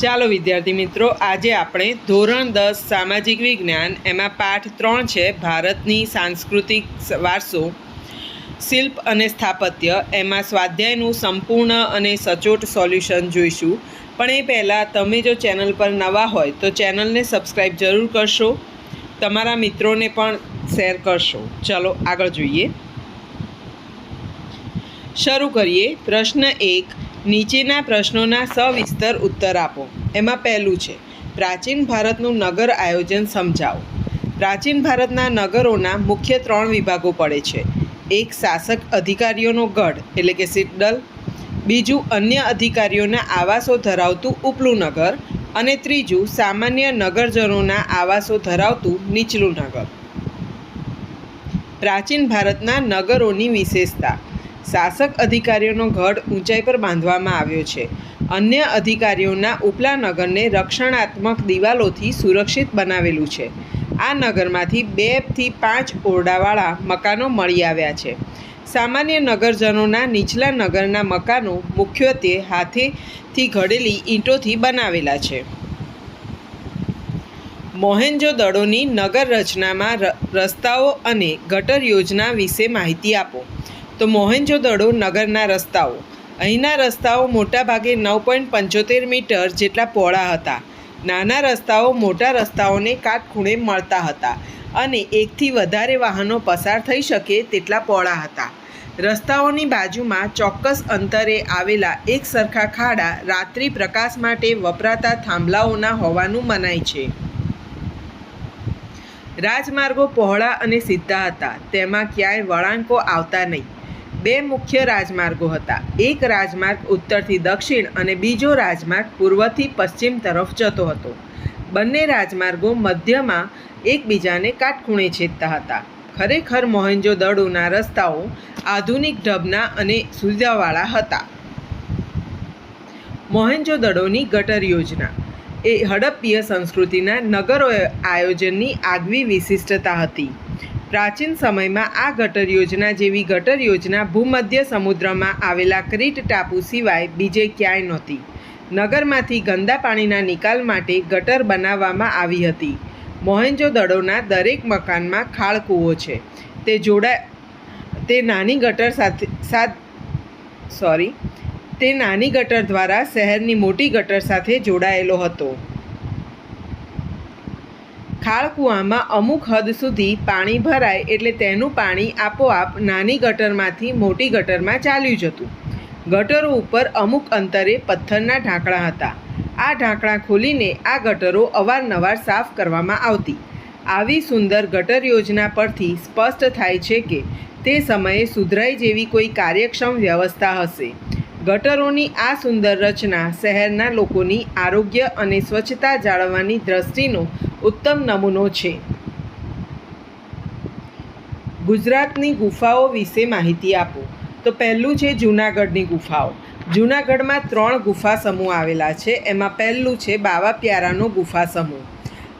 ચાલો વિદ્યાર્થી મિત્રો, આજે આપણે ધોરણ દસ સામાજિક વિજ્ઞાન, એમાં પાઠ ત્રણ છે, ભારતની સાંસ્કૃતિક વારસો, શિલ્પ અને સ્થાપત્ય. એમાં સ્વાધ્યાયનું સંપૂર્ણ અને સચોટ સોલ્યુશન જોઈશું. પણ એ પહેલાં તમે જો ચેનલ પર નવા હોય, તો ચેનલને સબસ્ક્રાઈબ જરૂર કરશો. તમારા મિત્રોને પણ શેર કરશો. ચલો આગળ જોઈએ. શરૂ કરીએ. પ્રશ્ન એક નીચેના પ્રશ્નોના સવિસ્તર ઉત્તર આપો. એમાં પહેલું છે, પ્રાચીન ભારતનું નગર આયોજન સમજાવો. પ્રાચીન ભારતના નગરોના મુખ્ય ત્રણ વિભાગો પડે છે. એક શાસક અધિકારીઓનો ગઢ, એટલે કે સિટડલ બીજું અન્ય અધિકારીઓના આવાસો ધરાવતું ઉપલું નગર. અને ત્રીજું, સામાન્ય નગરજનોના આવાસો ધરાવતું નીચલું નગર. પ્રાચીન ભારતના નગરોની વિશેષતા. શાસક અધિકારીઓનો ગઢ ઊંચાઈ પર બાંધવામાં આવ્યો છે. અન્ય અધિકારીઓના ઉપલા નગરને રક્ષણાત્મક દિવાલોથી સુરક્ષિત બનાવેલું છે. આ નગરમાંથી બેથી પાંચ ઓરડાવાળા મકાનો મળી આવ્યા છે. સામાન્ય નગરજનોના નીચલા નગરના મકાનો મુખ્યત્વે હાથેથી ઘડેલી ઈંટોથી બનાવેલા છે. મોહેન્જો દડોની નગર રચનામાં રસ્તાઓ અને ગટર યોજના વિશે માહિતી આપો. તો મોહેન્જો દડો નગરના રસ્તાઓ. અહીંના રસ્તાઓ મોટાભાગે નવ પોઈન્ટ પંચોતેર મીટર જેટલા પહોળા હતા. નાના રસ્તાઓ મોટા રસ્તાઓને કાટખૂણે મળતા હતા અને એકથી વધારે વાહનો પસાર થઈ શકે તેટલા પહોળા હતા. રસ્તાઓની બાજુમાં ચોક્કસ અંતરે આવેલા એક સરખા ખાડા રાત્રિ પ્રકાશ માટે વપરાતા થાંભલાઓના હોવાનું મનાય છે. રાજમાર્ગો પહોળા અને સીધા હતા. તેમાં ક્યાંય વળાંકો આવતા નહીં. બે મુખ્ય રાજમાર્ગો હતા. એક રાજમાર્ગ ઉત્તરથી દક્ષિણ અને બીજો રાજમાર્ગ પૂર્વથી પશ્ચિમ તરફ જતો હતો. બંને રાજમાર્ગો મધ્યમાં એકબીજાને કાટખૂણે છેદતા હતા. ખરેખર મોહેન્જો દડોના રસ્તાઓ આધુનિક ઢબના અને સુવિધાવાળા હતા. મોહેન્જો દડોની ગટર યોજના. એ હડપ્પીય સંસ્કૃતિના નગરો આયોજનની આગવી વિશિષ્ટતા હતી. પ્રાચીન સમયમાં આ ગટર યોજના જેવી ગટર યોજના ભૂમધ્ય સમુદ્રમાં આવેલા ક્રીટ ટાપુ સિવાય બીજે ક્યાંય નહોતી. નગરમાંથી ગંદા પાણીના નિકાલ માટે ગટર બનાવવામાં આવી હતી. મોહેન્જો દડોના દરેક મકાનમાં ખાળકૂવો છે. તે જોડા, તે નાની ગટર સાથે સાથ સોરી તે નાની ગટર દ્વારા શહેરની મોટી ગટર સાથે જોડાયેલો હતો. ખાળકૂવામાં અમુક હદ સુધી પાણી ભરાય એટલે તેનું પાણી આપોઆપ નાની ગટરમાંથી મોટી ગટરમાં ચાલ્યું જતું. ગટરો ઉપર અમુક અંતરે પથ્થરના ઢાંકણા હતા. આ ઢાંકણા ખોલીને આ ગટરો અવારનવાર સાફ કરવામાં આવતી. આવી સુંદર ગટર યોજના પરથી સ્પષ્ટ થાય છે કે તે સમયે સુધરાઈ જેવી કોઈ કાર્યક્ષમ વ્યવસ્થા હશે. ગટરોની આ સુંદર રચના શહેરના લોકોની આરોગ્ય અને સ્વચ્છતા જાળવવાની દ્રષ્ટિનો ઉત્તમ નમૂનો છે. ગુજરાતની ગુફાઓ વિશે માહિતી આપો. તો પહેલું છે જૂનાગઢની ગુફાઓ. જૂનાગઢમાં ત્રણ ગુફા સમૂહ આવેલા છે. એમાં પહેલું છે બાવા પ્યારાનો ગુફા સમૂહ.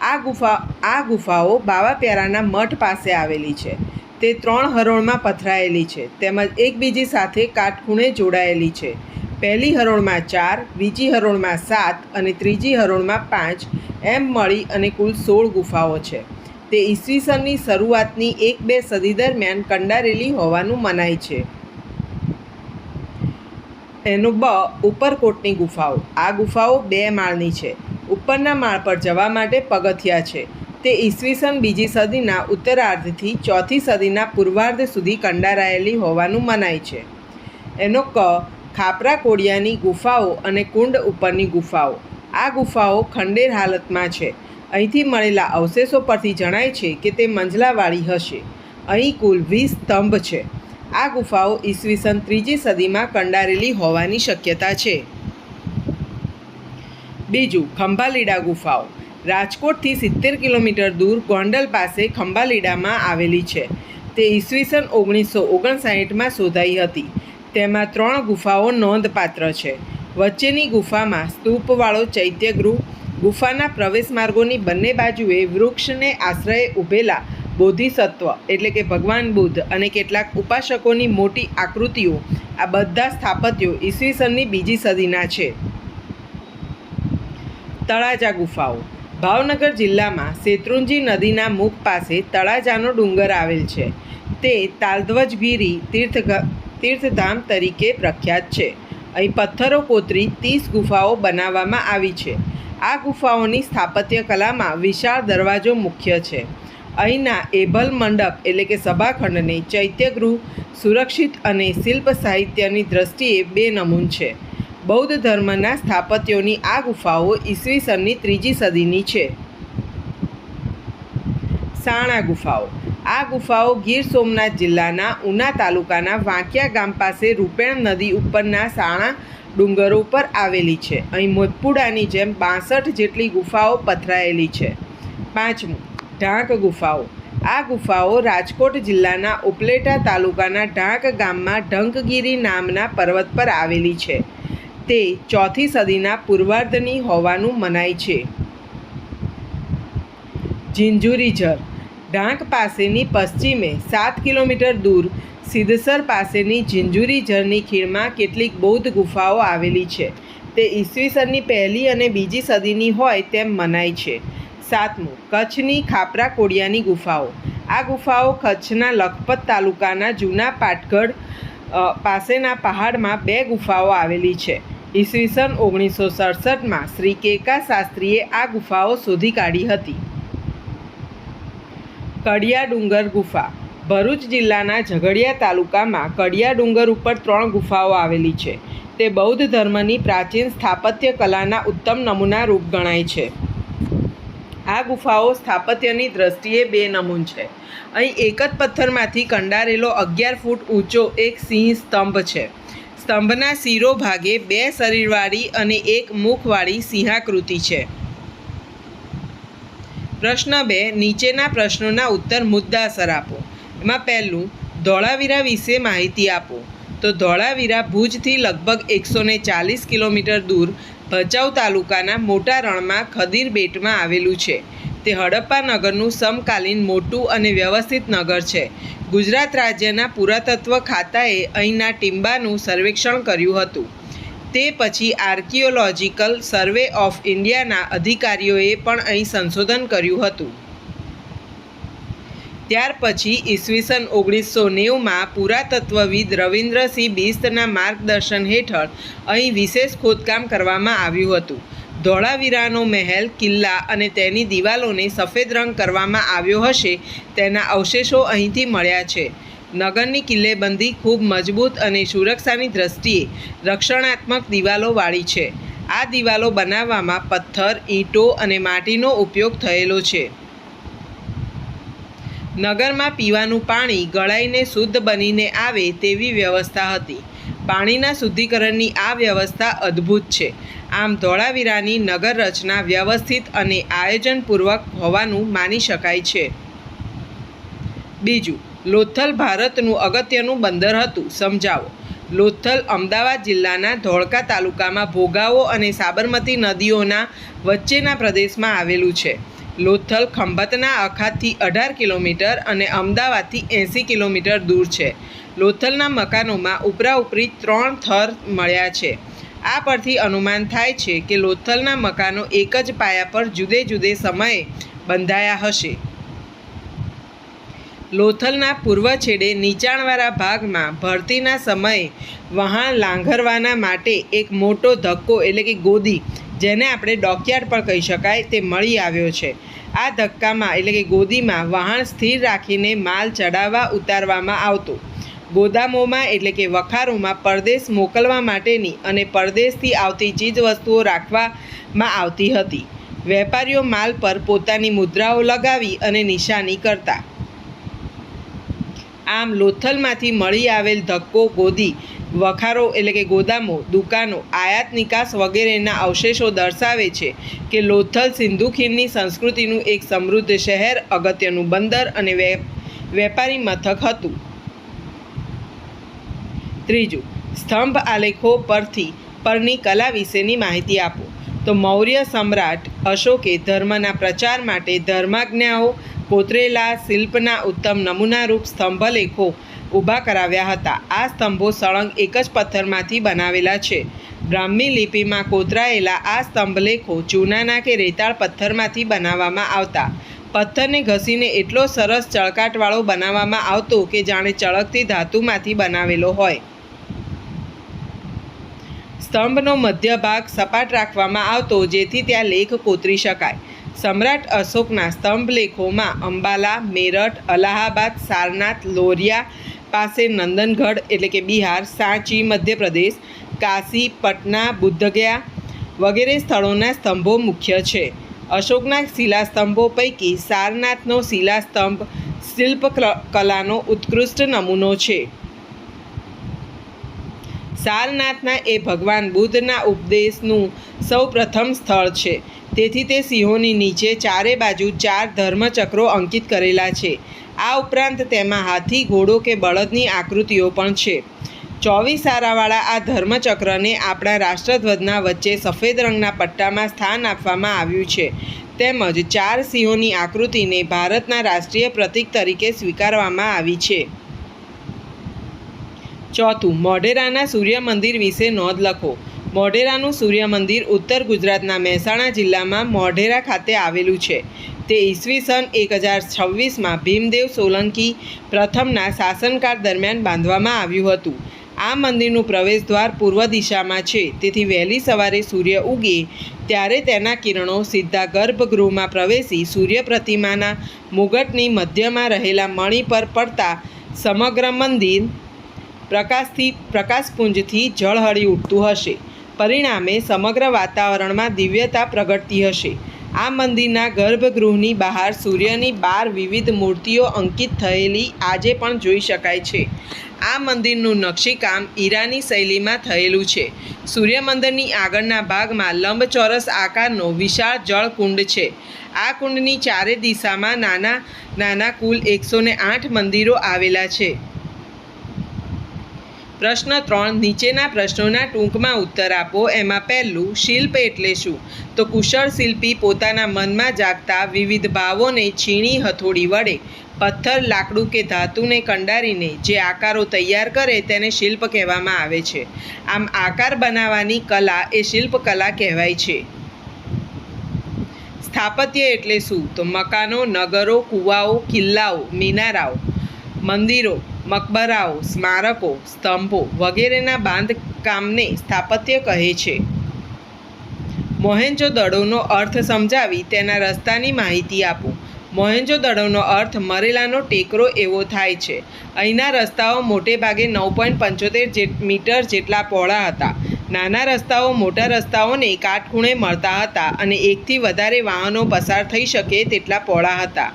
આ ગુફા, આ ગુફાઓ બાવા પ્યારાના મઠ પાસે આવેલી છે. તે ત્રણ હરોળમાં પથરાયેલી છે. તેમજ એકબીજી સાથે કાટખૂણે જોડાયેલી છે. પહેલી હરોળમાં ચાર, બીજી હરોળમાં સાત અને ત્રીજી હરોળમાં પાંચ એમ મળી અને કુલ સોળ ગુફાઓ છે. તે ઈસવીસનની શરૂઆતની એક બે સદી દરમિયાન કંડારેલી હોવાનું મનાય છે. એનું બ ઉપરકોટની ગુફાઓ. આ ગુફાઓ બે માળની છે. ઉપરના માળ પર જવા માટે પગથિયા છે. તે ઈસવીસન બીજી સદીના ઉત્તરાર્ધથી ચોથી સદીના પૂર્વાર્ધ સુધી કંડારાયેલી હોવાનું મનાય છે. એનો ક ખાપરા કોડિયાની ગુફાઓ અને કુંડ ઉપરની ગુફાઓ. આ ગુફાઓ ખંડેર હાલતમાં છે. અહીંથી મળેલા અવશેષો પરથી જણાય છે કે તે મંજલાવાળી હશે. અહીં કુલ વીસ સ્તંભ છે. આ ગુફાઓ ઈસવીસન ત્રીજી સદીમાં કંડારેલી હોવાની શક્યતા છે. બીજું, ખંભાલીડા ગુફાઓ. રાજકોટથી સિત્તેર કિલોમીટર દૂર ગોંડલ પાસે ખંભાલીડામાં આવેલી છે. તે ઈસવીસન ઓગણીસો ઓગણસાઠમાં શોધાઈ હતી. તેમાં ત્રણ ગુફાઓ નોંધપાત્ર છે. વચ્ચેની ગુફામાં સ્તૂપવાળો ચૈત્યગૃહ, ગુફાના પ્રવેશ માર્ગોની બંને બાજુએ વૃક્ષને આશ્રયે ઊભેલા બોધિસત્વ એટલે કે ભગવાન બુદ્ધ અને કેટલાક ઉપાસકોની મોટી આકૃતિઓ, આ બધા સ્થાપત્યો ઈસવીસનની બીજી સદીના છે. તળાજા ગુફાઓ. ભાવનગર જિલ્લામાં શેત્રુંજી નદીના મુખ પાસે તળાજાનો ડુંગર આવેલ છે. તે તાલધ્વજગીરી તીર્થ તીર્થધામ તરીકે પ્રખ્યાત છે. અહીં પથ્થરો કોતરી ત્રીસ ગુફાઓ બનાવવામાં આવી છે. આ ગુફાઓની સ્થાપત્ય કલામાં વિશાળ દરવાજો મુખ્ય છે. અહીંના એભલ મંડપ એટલે કે સભાખંડને ચૈત્યગૃહ, સુરક્ષિત અને શિલ્પ સાહિત્યની દ્રષ્ટિએ બે નમૂન છે. બૌદ્ધ ધર્મના સ્થાપત્યોની આ ગુફાઓ ઈસવીસનની ત્રીજી સદીની છે. સાણા ગુફાઓ. આ ગુફાઓ ગીર સોમનાથ જિલ્લાના ઉના તાલુકાના વાંકિયા ગામ પાસે રૂપેણ નદી ઉપરના સાણા ડુંગરો ઉપર આવેલી છે. અહીં મોતપુડાની જેમ બાસઠ જેટલી ગુફાઓ પથરાયેલી છે. પાંચમું, ઢાંક ગુફાઓ. આ ગુફાઓ રાજકોટ જિલ્લાના ઉપલેટા તાલુકાના ઢાંક ગામમાં ઢંકગીરી નામના પર્વત પર આવેલી છે. તે ચોથી સદીના પૂર્વાર્ધની હોવાનું મનાય છે. જિંજુરી ઝર ઢાંક પાસેની પશ્ચિમે સાત કિલોમીટર દૂર સિદ્ધસર પાસેની ઝિંઝુરી ઝરની ખીણમાં કેટલીક બૌદ્ધ ગુફાઓ આવેલી છે. તે ઈસવીસનની પહેલી અને બીજી સદીની હોય તેમ મનાય છે. સાતમું, કચ્છની ખાપરા કોડિયાની ગુફાઓ. આ ગુફાઓ કચ્છના લખપત તાલુકાના જૂના પાટગઢ પાસેના પહાડમાં બે ગુફાઓ આવેલી છે. ઈસવીસન ઓગણીસો સડસઠમાં શ્રી કેકા શાસ્ત્રીએ આ ગુફાઓ શોધી કાઢી હતી. કડિયા ડુંગર ગુફા. ભરૂચ જિલ્લાના ઝઘડિયા તાલુકામાં કડિયા ડુંગર ઉપર ત્રણ ગુફાઓ આવેલી છે. તે બૌદ્ધ ધર્મની પ્રાચીન સ્થાપત્ય કલાના ઉત્તમ નમૂના રૂપ ગણાય છે. આ ગુફાઓ સ્થાપત્યની દ્રષ્ટિએ બે નમૂન છે. અહીં એક જ પથ્થરમાંથી કંડારેલો અગિયાર ફૂટ ઊંચો એક સિંહ સ્તંભ છે. સ્તંભના શિરો ભાગે બે શરીરવાળી અને એક મુખવાળી સિંહાકૃતિ છે. પ્રશ્ન બે, નીચેના પ્રશ્નોના ઉત્તર મુદ્દાસર આપો. એમાં પહેલું, ધોળાવીરા વિશે માહિતી આપો. તો ધોળાવીરા ભુજથી લગભગ એકસો ને ચાલીસ કિલોમીટર દૂર ભચાઉ તાલુકાના મોટા રણમાં ખદીર બેટમાં આવેલું છે. તે હડપ્પા નગરનું સમકાલીન મોટું અને વ્યવસ્થિત નગર છે. ગુજરાત રાજ્યના પુરાતત્વ ખાતાએ અહીંના ટીંબાનું સર્વેક્ષણ કર્યું હતું. તે પછી આર્કિયોલોજિકલ સર્વે ઓફ ઇન્ડિયાના અધિકારીઓએ પણ અહીં સંશોધન કર્યું હતું. ત્યાર પછી ઈસવીસન ઓગણીસો નેવુંમાં પુરાતત્વવિદ રવિન્દ્રસિંહ બિસ્તના માર્ગદર્શન હેઠળ અહીં વિશેષ ખોદકામ કરવામાં આવ્યું હતું. ધોળાવીરાનો મહેલ, કિલ્લા અને તેની દિવાલોને સફેદ રંગ કરવામાં આવ્યો હશે તેના અવશેષો અહીંથી મળ્યા છે. નગરની કિલ્લેબંધી ખૂબ મજબૂત અને સુરક્ષાની દ્રષ્ટિએ રક્ષણાત્મક દિવાલોવાળી છે. આ દિવાલો બનાવવામાં પથ્થર, ઈંટો અને માટીનો ઉપયોગ થયેલો છે. નગરમાં પીવાનું પાણી ગળાઈને શુદ્ધ બનીને આવે તેવી વ્યવસ્થા હતી. પાણીના શુદ્ધિકરણની આ વ્યવસ્થા અદ્ભુત છે. આમ ધોળાવીરાની નગર રચના વ્યવસ્થિત અને આયોજનપૂર્વક હોવાનું માની શકાય છે. બીજું લોથલ ભારતનું અગત્યનું બંદર હતું. સમજાવો. લોથલ અમદાવાદ જિલ્લાના ધોળકા તાલુકામાં ભોગાવો અને સાબરમતી નદીઓના વચ્ચેના પ્રદેશમાં આવેલું છે. લોથલ ખંભાતના અખાતથી અઢાર કિલોમીટર અને અમદાવાદથી એંસી કિલોમીટર દૂર છે. લોથલના મકાનોમાં ઉપરા ઉપરી ત્રણ થર મળ્યા છે. આ પરથી અનુમાન થાય છે કે લોથલના મકાનો એક જ પાયા પર જુદે જુદે સમયે બંધાયા હશે. લોથલના પૂર્વ છેડે નીચાણવાળા ભાગમાં ભરતીના સમયે વહાણ લાંઘરવાના માટે એક મોટો ધક્કો એટલે કે ગોદી, જેને આપણે ડોકયાર્ડ પણ કહી શકાય, તે મળી આવ્યો છે. આ ધક્કામાં એટલે કે ગોદીમાં વહાણ સ્થિર રાખીને માલ ચડાવવા ઉતારવામાં આવતો. ગોદામોમાં એટલે કે વખારોમાં પરદેશ મોકલવા માટેની અને પરદેશથી આવતી ચીજવસ્તુઓ રાખવામાં આવતી હતી. વેપારીઓ માલ પર પોતાની મુદ્રાઓ લગાવી અને નિશાની કરતા. આમ લોથલમાંથી મળી આવેલ ધક્કો, ગોદી, વખારો એટલે કે ગોદામો, દુકાનો, આયાત નિકાસ વગેરેના અવશેષો દર્શાવે છે કે લોથલ સિંધુ ખીણની સંસ્કૃતિનું એક સમૃદ્ધ શહેર, અગત્યનું બંદર અને વેપારી મથક હતું. ત્રીજું, સ્તંભ આલેખો પરથી, પરની કલા વિશેની માહિતી આપો. તો મૌર્ય સમ્રાટ અશોકે ધર્મના પ્રચાર માટે ધર્માજ્ઞાઓ કોતરેલા શિલ્પના ઉત્તમ નમૂનારૂપ સ્તંભલેખો ઊભા કરાવ્યા હતા. આ સ્તંભો સળંગ એક જ પથ્થરમાંથી બનાવેલા છે. બ્રાહ્મી લિપિમાં કોતરાયેલા આ સ્તંભલેખો ચૂનાના કે રેતાળ પથ્થરમાંથી બનાવવામાં આવતા. પથ્થરને ઘસીને એટલો સરસ ચળકાટવાળો બનાવવામાં આવતો કે જાણે ચળકતી ધાતુમાંથી બનાવેલો હોય. સ્તંભનો મધ્ય ભાગ સપાટ રાખવામાં આવતો જેથી ત્યાં લેખ કોતરી શકાય. સમ્રાટ અશોકના સ્તંભલેખોમાં અંબાલા, મેરઠ, અલાહાબાદ, સારનાથ, લોરિયા પાસે નંદનગઢ એટલે કે બિહાર, સાંચી, મધ્યપ્રદેશ, કાશી, પટના, બુદ્ધગયા વગેરે સ્થળોના સ્તંભો મુખ્ય છે. અશોકના શિલાસ્તંભો પૈકી સારનાથનો શિલાસ્તંભ શિલ્પ કલાનો ઉત્કૃષ્ટ નમૂનો છે. સારનાથના એ ભગવાન બુદ્ધના ઉપદેશનું સૌ પ્રથમ સ્થળ છે. તેથી તે સિંહોની નીચે ચારે બાજુ ચાર ધર્મચક્રો અંકિત કરેલા છે. આ ઉપરાંત તેમાં હાથી, ઘોડો કે બળદની આકૃતિઓ પણ છે. ચોવીસ સારાવાળા આ ધર્મચક્રને આપણા રાષ્ટ્રધ્વજના વચ્ચે સફેદ રંગના પટ્ટામાં સ્થાન આપવામાં આવ્યું છે. તેમજ ચાર સિંહોની આકૃતિને ભારતના રાષ્ટ્રીય પ્રતીક તરીકે સ્વીકારવામાં આવી છે. ચોથું, મોઢેરાના સૂર્ય મંદિર વિશે નોંધ લખો. મોઢેરાનું સૂર્ય મંદિર ઉત્તર ગુજરાતના મહેસાણા જિલ્લામાં મોઢેરા ખાતે આવેલું છે. તે ઈસવીસન એક હજાર છવ્વીસમાં ભીમદેવ સોલંકી પ્રથમના શાસનકાળ દરમિયાન બાંધવામાં આવ્યું હતું. આ મંદિરનું પ્રવેશદ્વાર પૂર્વ દિશામાં છે. તેથી વહેલી સવારે સૂર્ય ઉગે ત્યારે તેના કિરણો સીધા ગર્ભગૃહમાં પ્રવેશી સૂર્ય પ્રતિમાના મુગટની મધ્યમાં રહેલા મણિ પર પડતા સમગ્ર મંદિર પ્રકાશથી, પ્રકાશપુંજથી ઝળહળી ઉઠતું હશે. પરિણામે સમગ્ર વાતાવરણમાં દિવ્યતા પ્રગટતી હશે. આ મંદિરના ગર્ભગૃહની બહાર સૂર્યની બાર વિવિધ મૂર્તિઓ અંકિત થયેલી આજે પણ જોઈ શકાય છે. આ મંદિરનું નકશીકામ ઈરાની શૈલીમાં થયેલું છે. સૂર્ય મંદિરની આગળના ભાગમાં લંબચોરસ આકારનો વિશાળ જળકુંડ છે. આ કુંડની ચારે દિશામાં નાના નાના કુલ એકસો આઠ મંદિરો આવેલા છે. પ્રશ્ન ત્રણ, નીચેના પ્રશ્નોના ટૂંકમાં ઉત્તર આપો. એમાં પહેલું, શિલ્પ એટલે શું? તો કુશળ શિલ્પી પોતાના મનમાં જાગતા વિવિધ ભાવોને છીણી હથોડી વડે, પથ્થર, લાકડું કે ધાતુને કંડારીને જે આકારો તૈયાર કરે તેને શિલ્પ કહેવામાં આવે છે. આમ આકાર બનાવવાની કલા એ શિલ્પકલા કહેવાય છે. સ્થાપત્ય એટલે શું? તો મકાનો, નગરો, કૂવાઓ, કિલ્લાઓ, મિનારાઓ, મંદિરો મકબરાઓ, સ્મારકો, સ્તંભો વગેરેના બાંધકામને સ્થાપત્ય કહે છે. મોહેન્જો દડોનો અર્થ સમજાવી તેના રસ્તાની માહિતી આપો. મોહેન્જો દડોનો અર્થ મરેલાનો ટેકરો એવો થાય છે. અહીંના રસ્તાઓ મોટે ભાગે નવ પોઈન્ટ પંચોતેર મીટર જેટલા પહોળા હતા. નાના રસ્તાઓ મોટા રસ્તાઓને કાટખૂણે મળતા હતા અને એકથી વધારે વાહનો પસાર થઈ શકે તેટલા પહોળા હતા.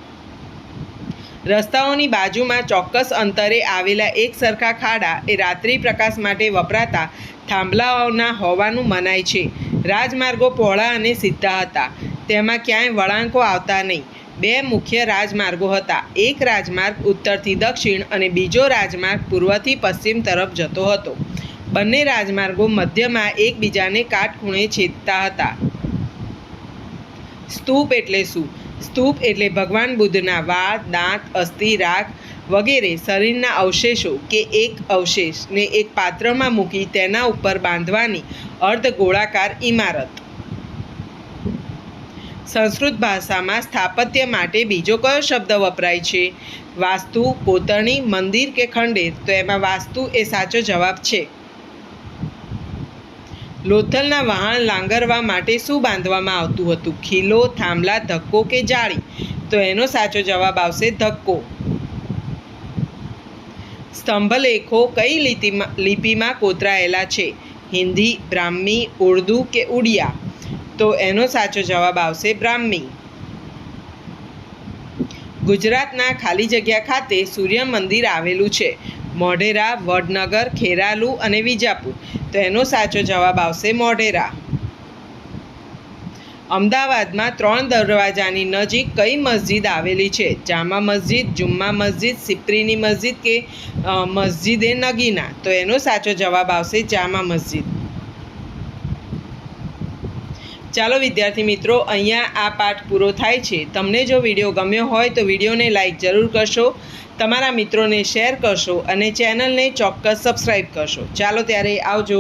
રસ્તાઓની બાજુમાં ચોક્કસ અંતરે આવેલા એક સરખા ખાડા એ રાત્રિ પ્રકાશ માટે વપરાતા થાંભલાઓના હોવાનું મનાય છે. રાજમાર્ગો પહોળા અને સીધા હતા. તેમાં ક્યાંય વળાંકો આવતા નહીં. બે મુખ્ય રાજમાર્ગો હતા. એક રાજમાર્ગ ઉત્તરથી દક્ષિણ અને બીજો રાજમાર્ગ પૂર્વથી પશ્ચિમ તરફ જતો હતો. બંને રાજમાર્ગો મધ્યમાં એકબીજાને કાટખૂણે છેદતા હતા. સ્તૂપ એટલે શું? સ્તૂપ એટલે ભગવાન બુદ્ધના વાળ, દાંત, અસ્થિ, રાખ વગેરે શરીરના અવશેષો કે એક અવશેષને એક પાત્રમાં મૂકી તેના ઉપર બાંધવાની અર્ધ ગોળાકાર ઇમારત સંસ્કૃત ભાષામાં સ્થાપત્ય માટે બીજો કયો શબ્દ વપરાય છે? વાસ્તુ કોતરણી મંદિર કે ખંડેર? તો એમાં વાસ્તુ એ સાચો જવાબ છે. લોથલના વહાણ લાંગરવા માટે શું બાંધવામાં આવતું હતું? ખીલો, થાંભલા, ધક્કો કે જાળી? તો એનો સાચો જવાબ આવશે ધક્કો. સ્તંભલેખો કઈ લીટીમાં લિપિમાં કોતરાયેલા છે? હિન્દી, બ્રાહ્મી, ઉર્દુ કે ઉડિયા? તો એનો સાચો જવાબ આવશે બ્રાહ્મી. ગુજરાતના ખાલી જગ્યા ખાતે સૂર્ય મંદિર આવેલું છે. મોઢેરા, વડનગર, ખેરાલુ અને વિજાપુર. તો એનો સાચો જવાબ આવશે મોઢેરા. અમદાવાદમાં ત્રણ દરવાજાની નજીક કઈ મસ્જિદ આવેલી છે? જામા મસ્જિદ, જુમ્મા મસ્જિદ, સિપ્રીની મસ્જિદ કે મસ્જિદે નગીના? તો એનો સાચો જવાબ આવશે જામા મસ્જિદ. ચાલો વિદ્યાર્થી મિત્રો, અહીંયા આ પાઠ પૂરો થાય છે. તમને જો વીડિયો ગમ્યો હોય તો વિડીયોને લાઇક જરૂર કરશો. તમારા મિત્રોને શેર કરશો અને ચેનલને ચોક્કસ સબસ્ક્રાઈબ કરશો. ચાલો ત્યારે આવજો.